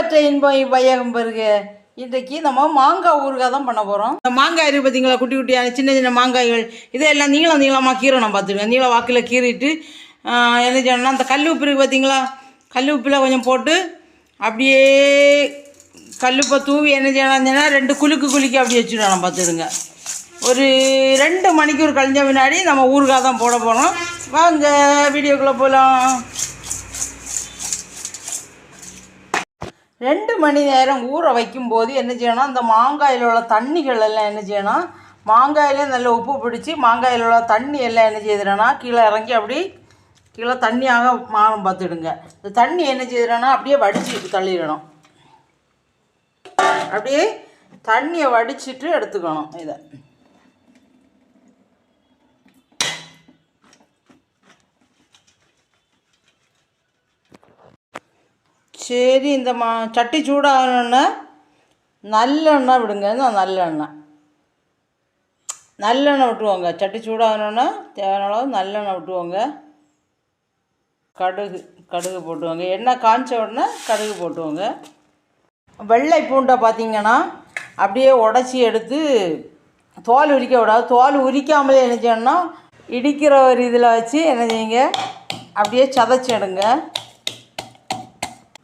அளப்பற்ற இன்பம் இவ்வையகம் பெருக இன்றைக்கு நம்ம மாங்காய் ஊறுகாய் தான் பண்ண போகிறோம் இந்த மாங்காய் இருக்குது பார்த்தீங்களா குட்டி குட்டியான சின்ன சின்ன மாங்காய்கள் இதெல்லாம் நீளம் நீளமாக கீரணும் பார்த்துருங்க நீள வாக்கில் கீறிட்டு என்ன செய்யணும்னா அந்த கல் உப்பு இருக்குது பார்த்தீங்களா கல் உப்பில் கொஞ்சம் போட்டு அப்படியே கல்லுப்பை தூவி என்ன செய்யணும்னா ரெண்டு குலுக்கு குலுக்கி அப்படி வச்சுடணும் பார்த்துருங்க ஒரு ரெண்டு மணிக்கூர் கழிஞ்ச பின்னாடி நம்ம ஊறுகாய் தான் போட போகிறோம் வாங்க வீடியோக்குள்ளே போகலாம் ரெண்டு மணி நேரம் ஊற வைக்கும்போது என்ன செய்யணும்? அந்த மாங்காயில் உள்ள தண்ணிகள் எல்லாம் என்ன செய்யணும்? மாங்காயிலே நல்ல உப்பு பிடிச்சி மாங்காயில் உள்ள தண்ணி எல்லாம் என்ன செய்திடனா கீழே இறங்கி அப்படி கீழே தண்ணியாக மாறும் பார்த்துடுங்க. இந்த தண்ணி என்ன செய்திடனா அப்படியே வடிச்சு தள்ளிடணும். அப்படியே தண்ணியை வடிச்சிட்டு எடுத்துக்கணும் இதை. சரி இந்த மா சட்டி சூடாகணுன்னா நல்லெண்ணெய் விடுங்க. நல்லெண்ணெய் நல்லெண்ணெய் விட்டுவோங்க சட்டி சூடாகணுன்னா தேவையான அளவு நல்லெண்ணெய் விட்டுவோங்க கடுகு கடுகு போட்டுவோங்க எண்ணெய் காய்ச்ச உடனே கடுகு போட்டுவோங்க வெள்ளை பூண்டை பார்த்திங்கன்னா அப்படியே உடச்சி எடுத்து தோல் உரிக்க விடாது. தோல் உரிக்காமலே என்ன செய்யணும்னா இடிக்கிற ஒரு இதில் வச்சு என்ன செய்யுங்க? அப்படியே சதைச்சி எடுங்க.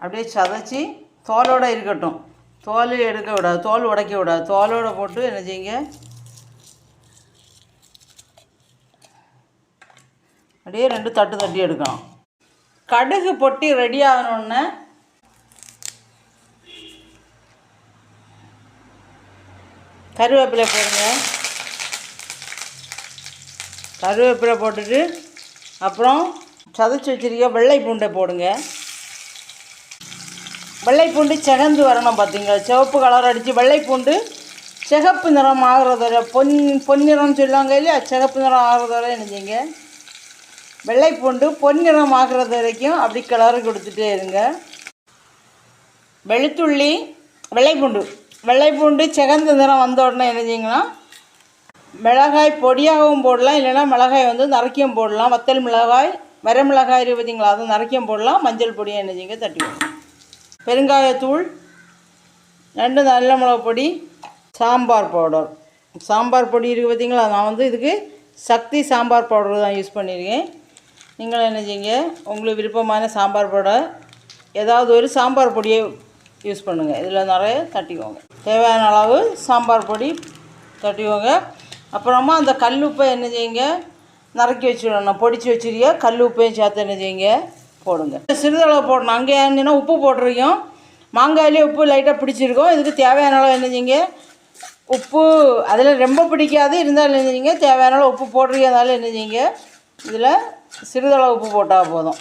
அப்படியே சதைச்சி தோலோடு இருக்கட்டும். தோல் எடுக்க விடாது தோல் உடைக்க விடாது தோலோடு போட்டு என்ன செய்யுங்க? அப்படியே ரெண்டு தட்டு தட்டி எடுக்கணும். கடுகு பொட்டி ரெடி ஆகணுன்னு கருவேப்பிலை போடுங்க. கருவேப்பிலை போட்டுட்டு அப்புறம் சதைச்சி வச்சுருக்க வெள்ளை பூண்டை போடுங்க. வெள்ளைப்பூண்டு செகந்து வரணும் பார்த்தீங்களா? சிவப்பு கலர் அடித்து வெள்ளைப்பூண்டு சிகப்பு நிறம் ஆகிறதோட வரை பொன் பொன்னிறம் சொல்லுவாங்க இல்லையா? சிகப்பு நிறம் ஆகிறதோட வரை நினைச்சிங்க வெள்ளைப்பூண்டு பொன்னிறம் ஆகிறது வரைக்கும் அப்படி கலர் கொடுத்துட்டே இருங்க. வெளுத்துள்ளி வெள்ளைப்பூண்டு. வெள்ளைப்பூண்டு சிகந்த நிறம் வந்த உடனே நினைச்சிங்கன்னா மிளகாய் பொடியாகவும் போடலாம் இல்லைன்னா மிளகாய் வந்து நறுக்கியும் போடலாம். வத்தல் மிளகாய் வரமிளகாய் இருக்கு பார்த்தீங்களா? அதை நறுக்கியும் போடலாம் மஞ்சள் பொடியை நினைச்சிங்க தட்டி பெருங்காயத்தூள் ரெண்டு நல்ல மிளகு பொடி சாம்பார் பவுடர். சாம்பார் பொடி இருக்குது பார்த்தீங்களா? நான் வந்து இதுக்கு சக்தி சாம்பார் பவுடர் தான் யூஸ் பண்ணியிருக்கேன். நீங்களும் என்ன செய்யுங்க? உங்களுக்கு விருப்பமான சாம்பார் பவுடர் ஏதாவது ஒரு சாம்பார் பொடியை யூஸ் பண்ணுங்கள் இதில் நிறைய தட்டிக்கோங்க. தேவையான அளவு சாம்பார் பொடி தட்டிக்கோங்க. அப்புறமா அந்த கல் உப்பை என்ன செய்யுங்க? நறுக்கி வச்சுடணும். பொடிச்சு வச்சிருக்க கல் உப்பையும் சேர்த்து என்ன செய்யுங்க? போடுங்க. சிறிதளவு போடணும். அங்கே இருந்தீங்கன்னா உப்பு போட்டிருக்கோம். மாங்காயிலே உப்பு லைட்டாக பிடிச்சிருக்கோம். இதுக்கு தேவையான அளவு என்னஞ்சிங்க உப்பு. அதில் ரொம்ப பிடிக்காது. இருந்தாலும் என்னஞ்சிங்க தேவையான அளவு உப்பு போட்டிருக்கனால என்ன இதில் சிறிதளவு உப்பு போட்டால் போதும்.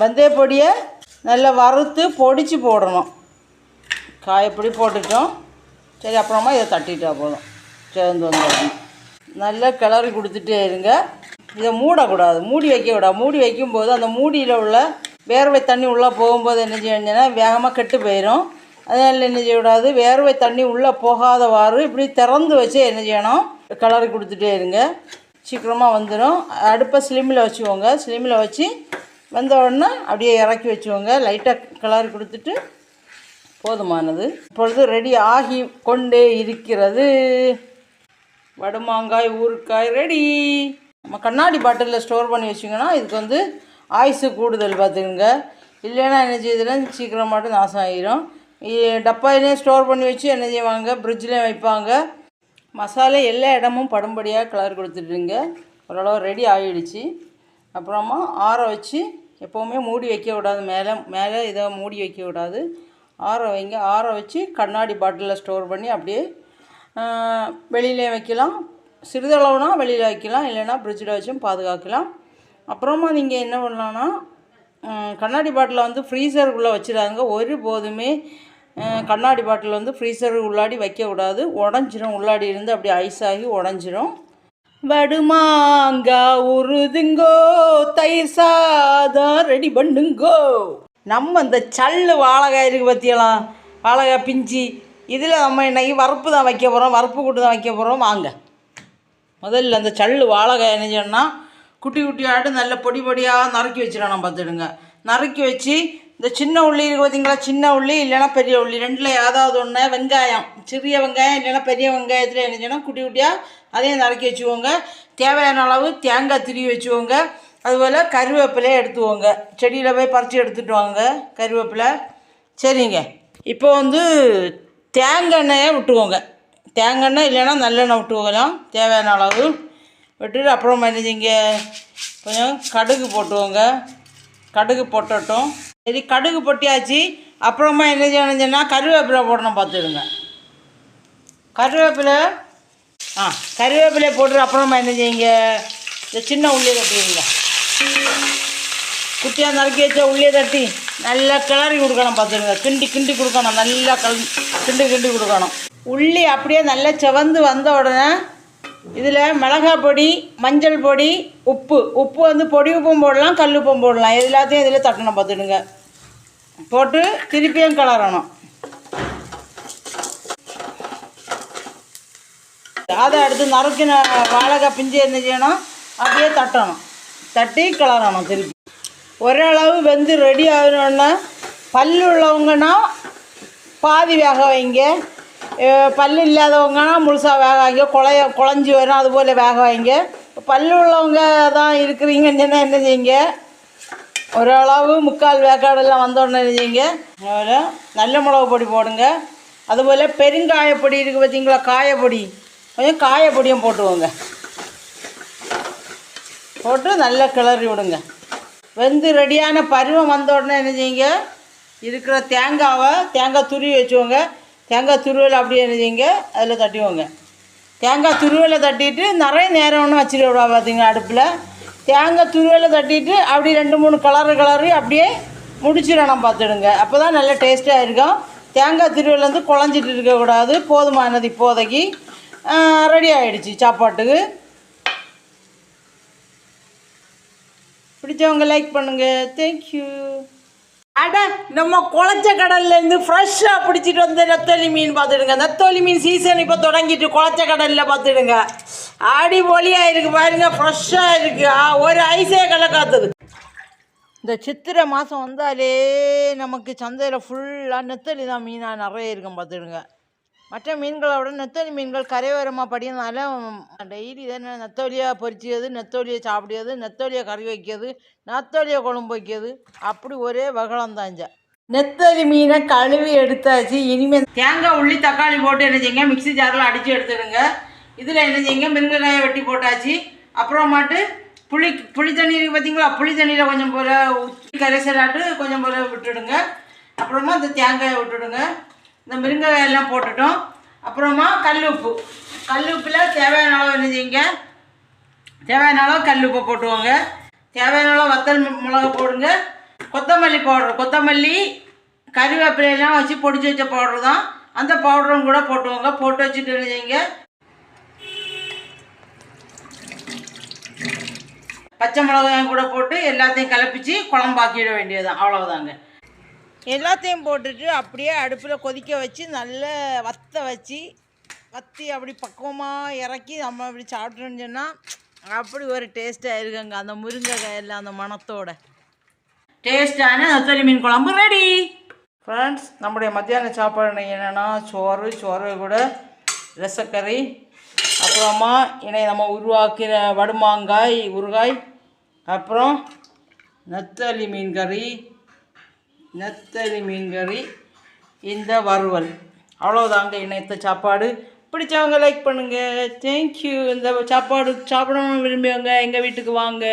வெந்தய பொடியை நல்லா வறுத்து பொடிச்சு போடணும். காயப்பொடி போட்டுட்டோம். சரி அப்புறமா இதை தட்டிட்டா போதும். சேர்ந்து வந்துடணும். நல்லா கிளறி கொடுத்துட்டே இருங்க. இதை மூடக்கூடாது. மூடி வைக்கக்கூடாது. மூடி வைக்கும்போது அந்த மூடியில் உள்ள வேர்வை தண்ணி உள்ளே போகும்போது என்ன செய்யணுன்னா வேகமாக கெட்டு போயிடும் அதனால் என்ன செய்யக்கூடாது? வேர்வை தண்ணி உள்ளே போகாதவாறு இப்படி திறந்து வச்சு என்ன செய்யணும்? கிளறி கொடுத்துட்டே இருங்க. சீக்கிரமாக வந்துடும் அடுப்பை ஸ்லிம்மில் வச்சுக்கோங்க. ஸ்லிம்மில் வச்சு வந்த உடனே அப்படியே இறக்கி வச்சுக்கோங்க. லைட்டாக கலரி கொடுத்துட்டு போதுமானது. இப்பொழுது ரெடி ஆகி கொண்டே இருக்கிறது. வடுமாங்காய் ஊறுக்காய் ரெடி. நம்ம கண்ணாடி பாட்டிலில் ஸ்டோர் பண்ணி வச்சிங்கன்னா இதுக்கு வந்து ஆயுசு கூடுதல் பார்த்துக்குங்க. இல்லைன்னா என்ன செய்யுதுன்னா மட்டும் நாசம் ஆகிரும் டப்பாயிலையும் ஸ்டோர் பண்ணி வச்சு என்ன செய்வாங்க? ஃப்ரிட்ஜ்லேயும் வைப்பாங்க. மசாலா எல்லா இடமும் படும்படியாக கலர் கொடுத்துட்டுருங்க ஓரளவு ரெடி ஆகிடுச்சு அப்புறமா ஆற வச்சு எப்போவுமே மூடி வைக்க விடாது. மேலே மேலே இதை மூடி வைக்க விடாது. ஆற வைங்க. ஆற வச்சு கண்ணாடி பாட்டிலில் ஸ்டோர் பண்ணி அப்படியே வெளியிலே வைக்கலாம். சிறிதளவுனா வெளியில் வைக்கலாம் இல்லைன்னா ஃப்ரிட்ஜில் வச்சும் பாதுகாக்கலாம். அப்புறமா நீங்கள் என்ன பண்ணலான்னா கண்ணாடி பாட்டிலை வந்து ஃப்ரீசருக்குள்ளே வச்சிடாதுங்க. ஒரு போதுமே கண்ணாடி பாட்டில் வந்து ஃப்ரீசர் உள்ளாடி வைக்கக்கூடாது உடஞ்சிரும் உள்ளாடி இருந்து அப்படியே ஐஸ் ஆகி உடஞ்சிரும். வடுமாங்கா உருதுங்கோ தயிர் சாதம் ரெடி பண்ணுங்கோ. நம்ம இந்த சல்லு வாழைக்காய் இருக்குது பற்றியெல்லாம் வாழைக்காய் பிஞ்சி. இதில் நம்ம இன்றைக்கி வறுப்பு தான் வைக்க போகிறோம் வறுப்பு கூட்டு தான் வைக்க போகிறோம் வாங்க. முதல்ல அந்த சல்லு வாழைக்காய் என்ன செய்யணும்னா குட்டி குட்டியாட்டு நல்ல பொடி பொடியாக நறுக்கி வச்சிடணும் பார்த்துடுங்க. நறுக்கி வச்சு இந்த சின்ன உள்ளி இருக்கு பார்த்தீங்களா? சின்ன உள்ளி இல்லைன்னா பெரிய உள்ளி. ரெண்டில் ஏதாவது ஒன்று வெங்காயம். சிறிய வெங்காயம் இல்லைன்னா பெரிய வெங்காயத்தில் என்ன செய்யணும்? குட்டி குட்டியாக அதையும் நறுக்கி வச்சுக்கோங்க. தேவையான அளவு தேங்காய் திருவி வச்சுக்கோங்க. அதுபோல் கருவேப்பிலையை எடுத்துவோங்க செடியில் போய் பறித்து எடுத்துட்டு வாங்க கருவேப்பிலை. சரிங்க. இப்போ வந்து தேங்காய் எண்ணெயை விட்டுக்கோங்க. தேங்காய் எண்ணெய் இல்லைன்னா நல்லெண்ணெய் விட்டுக்கோங்கலாம் தேவையான அளவு விட்டுட்டு அப்புறமா என்ன செய்யுங்க கொஞ்சம் கடுகு போட்டுவோங்க கடுகு போட்டட்டும். சரி கடுகு பொட்டியாச்சு. அப்புறமா என்ன செய்யணும்னா சொன்னால் கருவேப்பிலை போடணும் பார்த்துடுங்க கருவேப்பிலை ஆ கருவேப்பிலை போட்டு அப்புறமா என்ன செய்யுங்க? இந்த சின்ன உள்ளியை தட்டிடுங்க. குட்டியாக நறுக்கி வச்ச உள்ளியை தட்டி நல்லா கிளறி கொடுக்கணும் பார்த்துடுங்க கிண்டி கிண்டி கொடுக்கணும். நல்லா கல் கிண்டி கிண்டி கொடுக்கணும். உள்ளி அப்படியே நல்லா செவந்து வந்த உடனே இதில் மிளகாய் பொடி மஞ்சள் பொடி உப்பு. உப்பு வந்து பொடி உப்பும் போடலாம் கல் உப்பும் போடலாம். எல்லாத்தையும் இதில் தட்டணும் பார்த்துடுங்க. போட்டு திருப்பியும் கிளறணும். அதை அடுத்து நறுக்கின வாழைக்காய் பிஞ்சு என்ன செய்யணும்? அப்படியே தட்டணும். தட்டி கிளறணும் திருப்பி. ஓரளவு வெந்து ரெடி ஆகணுன்னா பல் உள்ளவங்கன்னா பாதி வேக வைங்க. பல் இல்லாதவங்கன்னா முழுசாக வேக வாங்க. குழைய குழஞ்சி வரும் அதுபோல் வேக வாங்க. பல் உள்ளவங்க தான் இருக்கிறீங்கன்னு என்ன செய்யுங்க? ஓரளவு முக்கால் வேக்காடெல்லாம் வந்தோடனே என்ன செய்யுங்க? அதில் நல்ல மிளகு பொடி போடுங்க. அதுபோல் பெருங்காயப்பொடி இருக்குது பார்த்தீங்களா காயப்பொடி. கொஞ்சம் காயப்பொடியும் போட்டுவோங்க போட்டு நல்லா கிளறி விடுங்க. வெந்து ரெடியான பருவம் வந்த உடனே என்ன செய்யுங்க? இருக்கிற தேங்காவை தேங்காய் துருவி வச்சுக்கோங்க. தேங்காய் துருவலை அப்படியே எழுதிங்க அதில் தட்டிவோங்க தேங்காய் துருவலை தட்டிட்டு நிறைய நேரம் ஒன்று வச்சுட்டு விடுவா பார்த்தீங்க அடுப்பில்? தேங்காய் துருவலை தட்டிட்டு அப்படியே ரெண்டு மூணு கலரு கலரு அப்படியே முடிச்சிடணும் பார்த்துடுங்க. அப்போ தான் நல்லா டேஸ்ட்டாக இருக்கும். தேங்காய் திருவல் வந்து குழஞ்சிட்டு இருக்கக்கூடாது போதுமானது இப்போதைக்கு. ரெடி ஆகிடுச்சு சாப்பாட்டுக்கு. பிடிச்சவங்க லைக் பண்ணுங்கள் தேங்க்யூ அட நம்ம குளச்ச கடல்லேருந்து ஃப்ரெஷ்ஷாக பிடிச்சிட்டு வந்து நெத்தோலி மீன் பார்த்துடுங்க. நெத்தோலி மீன் சீசன் இப்போ தொடங்கிட்டு குளச்ச கடலில் பார்த்துடுங்க. அடிபொலியாக இருக்குது பாருங்க ஃப்ரெஷ்ஷாக இருக்குது ஆ, ஒரு ஐஸே காத்துது. இந்த சித்திரை மாதம் வந்தாலே நமக்கு சந்தையில் ஃபுல்லாக நெத்தலி தான் மீனாக நிறைய இருக்கும் பார்த்துடுங்க. மற்ற மீன்களை விட நெத்தலி மீன்கள் கரையோரமாக படியனால டெய்லி தானே நெத்தோலியை பொரிச்சது நெத்தோலியை சாப்பிடியது நெத்தோலியை கறி வைக்கிறது நெத்தோலியை குழம்பு வைக்கிறது அப்படி ஒரே வகலம் தாஞ்ச நெத்தலி மீனை கழுவி எடுத்தாச்சு இனிமேல் தேங்காய் உள்ளி தக்காளி போட்டு என்ன செய்யுங்க மிக்ஸி ஜாரில் அடித்து எடுத்துடுங்க. இதில் என்ன செய்யுங்க மிருங்காயை வெட்டி போட்டாச்சு. அப்புறமாட்டு புளி புளி தண்ணி இருக்குது பார்த்தீங்களா புளி தண்ணியில் கொஞ்சம் போல் ஊற்றி கரைசலாட்டு கொஞ்சம் போல் விட்டுடுங்க. அப்புறமா இந்த தேங்காயை விட்டுடுங்க. இந்த முருங்கைக்காய் எல்லாம் போட்டுட்டோம். அப்புறமா கல் உப்பு கல் உப்பில் தேவையான அளவு என்ன செய்யுங்க? தேவையான அளவு கல் உப்பு போட்டுவோங்க தேவையான அளவு வத்தல் மிளகா போடுங்க. கொத்தமல்லி பவுடர் கொத்தமல்லி கறிவேப்பிலையெல்லாம் வச்சு பொடிச்சு வச்ச பவுடர் தான். அந்த பவுடரும் கூட போட்டுவோங்க போட்டு வச்சுட்டு என்ன செய்யுங்க? பச்சை மிளகாயும் கூட போட்டு எல்லாத்தையும் கலப்பிச்சு குழம்பாக்கிட வேண்டியதுதான். அவ்வளோதாங்க எல்லாத்தையும் போட்டுட்டு அப்படியே அடுப்பில் கொதிக்க வச்சு நல்ல வத்த வச்சு வத்தி அப்படி பக்குவமாக இறக்கி நம்ம அப்படி சாப்பிட்டோன்னு சொன்னால் அப்படி ஒரு டேஸ்ட்டாக இருக்குங்க. அந்த முருங்கைக்காய் எல்லாம் அந்த மணத்தோட. டேஸ்டான நத்தலி மீன் குழம்பு ரெடி ஃப்ரெண்ட்ஸ் நம்முடைய மத்தியான சாப்பாடு என்னென்னா சோறு சோறு கூட ரசக்கறி அப்புறமா இணை நம்ம உருவாக்கிற வடுமாங்காய் ஊறுகாய் அப்புறம் நத்தலி மீன் கறி நெத்தலி மீன்கறி இந்த வறுவல். அவ்வளோதாங்க இணைத்த சாப்பாடு. பிடிச்சவங்க லைக் பண்ணுங்கள் தேங்க்யூ இந்த சாப்பாடு சாப்பிடணும்னு விரும்பியவங்க எங்கள் வீட்டுக்கு வாங்க.